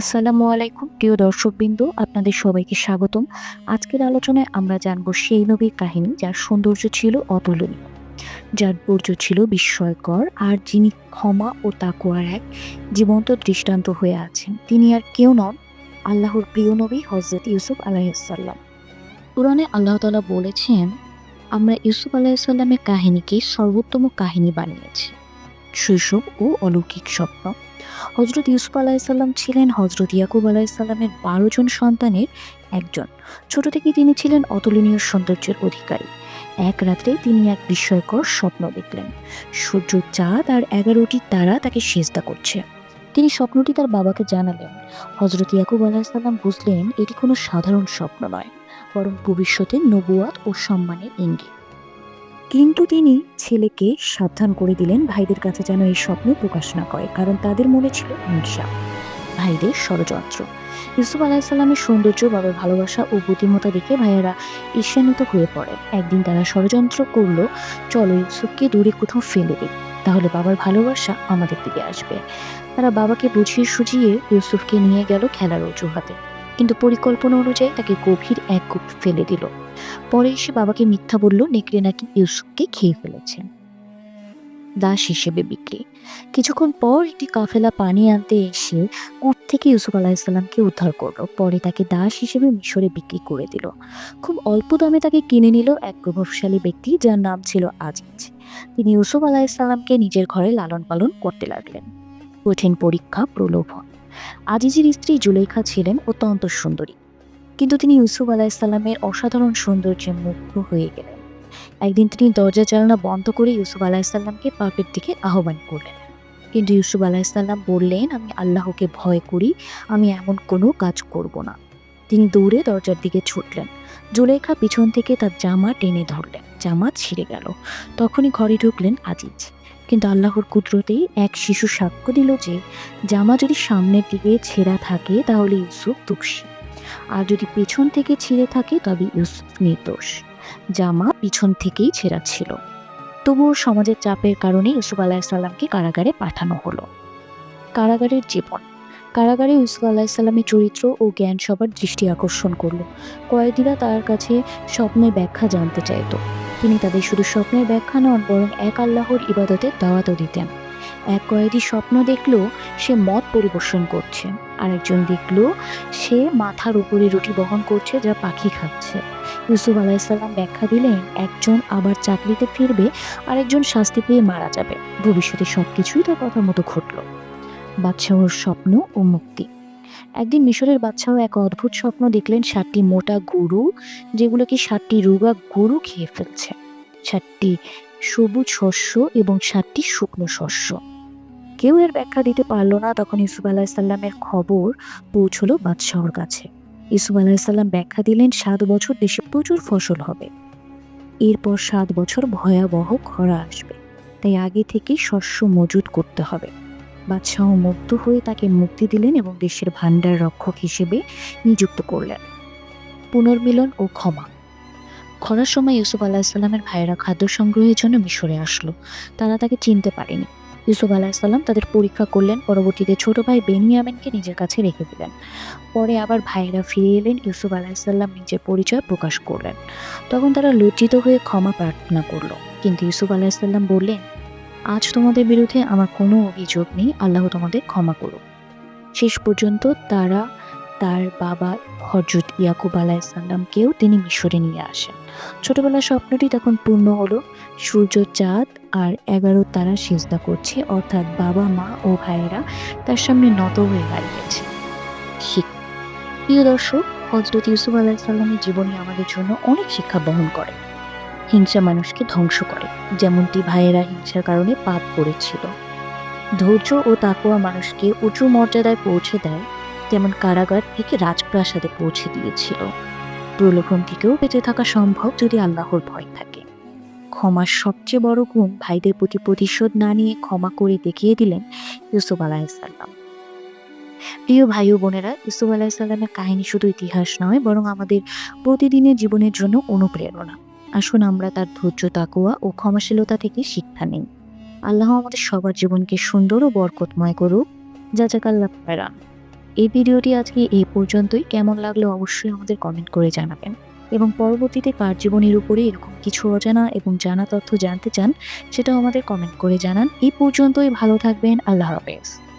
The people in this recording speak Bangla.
আসসালামু আলাইকুম, প্রিয় দর্শকবৃন্দ, আপনাদের সবাইকে স্বাগতম। আজকের আলোচনায় আমরা জানব সেই নবীর কাহিনী যার সৌন্দর্য ছিল অতুলনীয়, যার বর্জ্য ছিল বিস্ময়কর, আর যিনি ক্ষমা ও তাকুয়ার এক জীবন্ত দৃষ্টান্ত হয়ে আছেন, তিনি আর কেউ নন আল্লাহর প্রিয় নবী হজরত ইউসুফ আলাইসাল্লাম পুরাণে আল্লাহ তালা বলেছেন, আমরা ইউসুফ আলাইসাল্লামের কাহিনীকে সর্বোত্তম কাহিনী বানিয়েছি। শৈশব ও অলৌকিক স্বপ্ন হজরত ইউসুফ আলাহিসাল্লাম ছিলেন হজরত ইয়াকুব আলাহিসাল্লামের বারো জন সন্তানের একজন। ছোট থেকে তিনি ছিলেন অতুলনীয় সৌন্দর্যের অধিকারী। এক রাত্রে তিনি এক বিস্ময়কর স্বপ্ন দেখলেন। সূর্য চাঁদ আর এগারোটি তারা তাকে সেজদা করছে। তিনি স্বপ্নটি তার বাবাকে জানালেন। হজরত ইয়াকুব আলাহিসাল্লাম বুঝলেন, এটি কোনো সাধারণ স্বপ্ন নয়, বরং ভবিষ্যতে নবুয়াত ও সম্মানের ইঙ্গিত। কিন্তু তিনি ছেলেকে সাবধান করে দিলেন। ভাইদের কাছে যেন এই স্বপ্ন প্রকাশ না করে, কারণ তাদের মনে ছিল হিংসা ভাইদের ষড়যন্ত্র। ইউসুফ আলাহিসাল্লামের সৌন্দর্য, বাবার ভালোবাসা ও বুদ্ধিমত্তা দেখে ভাইয়েরা ঈর্ষান্বিত হয়ে পড়ে। একদিন তারা ষড়যন্ত্র করল, চলো ইউসুফকে দূরে কোথাও ফেলে দিই, তাহলে বাবার ভালোবাসা আমাদের দিকে আসবে। তারা বাবাকে বুঝিয়ে সুঝিয়ে ইউসুফকে নিয়ে গেল খেলার অজুহাতে। কিন্তু পরিকল্পনা অনুযায়ী তাকে গভীর এক কূপ ফেলে দিল। পরে এসে বাবাকে মিথ্যা বলল, নেকড়ে নাকি ইউসুফকে খেয়ে ফেলেছে? দাস হিসেবে বিক্রি। কিছুক্ষণ পর একটি কাফেলা পানি আনতে এসে কুট থেকে ইউসুফ আলাহিসাল্লামকে উদ্ধার করল। পরে তাকে দাস হিসেবে মিশরে বিক্রি করে দিল। খুব অল্প দামে তাকে কিনে নিল এক প্রভাবশালী ব্যক্তি যার নাম ছিল আজিজ। তিনি ইউসুফ আলাহিসাল্লামকে নিজের ঘরে লালন পালন করতে লাগলেন। কঠিন পরীক্ষা, প্রলোভন। আজিজের স্ত্রী জুলেখা ছিলেন অত্যন্ত সুন্দরী। কিন্তু তিনি ইউসুফ আলাহিসাল্লামের অসাধারণ সৌন্দর্যে মুগ্ধ হয়ে গেলেন। একদিন তিনি দরজা চালনা বন্ধ করে ইউসুফ আলাহিসাল্লামকে পাপের দিকে আহ্বান করলেন। কিন্তু ইউসুফ আলাহিসাল্লাম বললেন, আমি আল্লাহকে ভয় করি, আমি এমন কোনো কাজ করব না। তিনি দৌড়ে দরজার দিকে ছুটলেন। জুলেখা পিছন থেকে তার জামা টেনে ধরলেন। জামা ছিঁড়ে গেল। তখনই ঘরে ঢুকলেন আজিজ। কিন্তু আল্লাহর কুদরতেই এক শিশু সাক্ষ্য দিল যে জামা যদি সামনের দিকে ছেঁড়া থাকে, তাহলে ইউসুফ দোষী। আর যদি পেছন থেকে ছিঁড়ে থাকে, তবে ইউসুফ নির্দোষ। জামা পিছন থেকেই ছেঁড়া ছিল। তবুও সমাজের চাপের কারণে ইউসুফ আলাহিসাল্লামকে কারাগারে পাঠানো হলো। কারাগারের জীবন। কারাগারে ইউসুফ আলাহিসাল্লামের চরিত্র ও জ্ঞান সবার দৃষ্টি আকর্ষণ করল। কয়েদিরা তার কাছে স্বপ্নের ব্যাখ্যা জানতে চাইতো। তিনি তাদের শুধু স্বপ্নের ব্যাখ্যা নন, বরং এক আল্লাহর ইবাদতের দাওয়াতও দিতেন। এক কয়েদি স্বপ্ন দেখল, সে মদ পরিবেশন করছে। আরেকজন দেখল, সে মাথার উপরে রুটি বহন করছে যা পাখি খাচ্ছে। ইউসুফ আলাইসাল্লাম ব্যাখ্যা দিলেন, একজন আবার চাকরিতে ফিরবে, আরেকজন শাস্তি পেয়ে মারা যাবে। ভবিষ্যতে সব কিছুই তার কথা মতো ঘটল। বাদশাহর স্বপ্ন ও মুক্তি। একদিন মিশরের বাচ্চাও এক অদ্ভুত স্বপ্ন দেখলেন সাতটি মোটা গরু, যেগুলোকে সাতটি রোগা গরু খেয়ে ফেলছে। সাতটি সবুজ শস্য এবং সাতটি শুকনো শস্য। কেউ এর ব্যাখ্যা দিতে পারল না, তখন ইউসুফ আলাহিসাল্লামের খবর পৌঁছলো বাদশাহর কাছে। ইসুফ আলাহিসাল্লাম ব্যাখ্যা দিলেন, সাত বছর দেশে প্রচুর ফসল হবে। এরপর সাত বছর ভয়াবহ খরা আসবে। তাই আগে থেকেই শস্য মজুত করতে হবে। বাদশাহ মুগ্ধ হয়ে তাকে মুক্তি দিলেন এবং দেশের ভাণ্ডার রক্ষক হিসেবে নিযুক্ত করলেন। পুনর্মিলন ও ক্ষমা। খরার সময় ইউসুফ আলাহিসাল্লামের ভাইয়েরা খাদ্য সংগ্রহের জন্য মিশরে আসলো। তারা তাকে চিনতে পারেনি। ইউসুফ আলাহিসাল্লাম তাদের পরীক্ষা করলেন। পরবর্তীতে ছোট ভাই বেনিয়ামিনকে নিজের কাছে রেখে দিলেন। পরে আবার ভাইয়েরা ফিরে এলেন। ইউসুফ আলাহিসাল্লাম নিজের পরিচয় প্রকাশ করলেন। তখন তারা লজ্জিত হয়ে ক্ষমা প্রার্থনা করল। কিন্তু ইউসুফ আলাহিসাল্লাম বললেন আজ তোমাদের বিরুদ্ধে আমার কোনো অভিযোগ নেই। আল্লাহ তোমাদের ক্ষমা করুক। শেষ পর্যন্ত তারা তার বাবা হজরত ইয়াকুব আলাহিসাল্লামকেও তিনি মিশরে নিয়ে আসেন। ছোটবেলার স্বপ্নটি তখন পূর্ণ হলো। সূর্য চাঁদ আর এগারো তারা সেজদা করছে, অর্থাৎ বাবা, মা ও ভাইয়েরা তার সামনে নত হয়ে দাঁড়িয়েছে। প্রিয় দর্শক হজরত ইউসুফ আলাহিসাল্লামের জীবনী আমাদের জন্য অনেক শিক্ষা বহন করে। হিংসা মানুষকে ধ্বংস করে, যেমনটি ভাইয়েরা হিংসার কারণে পাপ করেছিল। ধৈর্য ও তাকোয়া মানুষকে উঁচু মর্যাদায় পৌঁছে দেয়, যেমন কারাগার থেকে রাজপ্রাসাদে পৌঁছে দিয়েছিল। প্রলোভন থেকেও বেঁচে থাকা সম্ভব যদি আল্লাহর ভয় থাকে। ক্ষমার সবচেয়ে বড় গুণ ভাইদের প্রতি প্রতিশোধ না নিয়ে ক্ষমা করে দেখিয়ে দিলেন ইউসুফ আলাহিসাল্লাম প্রিয় ভাই ও বোনেরা, ইউসুফ আলাহিসাল্লামের কাহিনী শুধু ইতিহাস নয়, বরং আমাদের প্রতিদিনের জীবনের জন্য অনুপ্রেরণা। আসুন আমরা তার ধৈর্য তাকুয়া ও ক্ষমাশীলতা থেকে শিক্ষা নিই। আল্লাহ আমাদের সবার জীবনকে সুন্দর ও বরকতময় করুক। যা যাক আল্লাহ প্রেরণ এই ভিডিওটি আজকে এই পর্যন্তই। কেমন লাগল অবশ্যই আমাদের কমেন্ট করে জানাবেন। এবং পরবর্তীতে কার জীবনের উপরে এরকম কিছু অজানা এবং জানা তথ্য জানতে চান, সেটাও আমাদের কমেন্ট করে জানান। এই পর্যন্তই ভালো থাকবেন। আল্লাহ হাফেজ।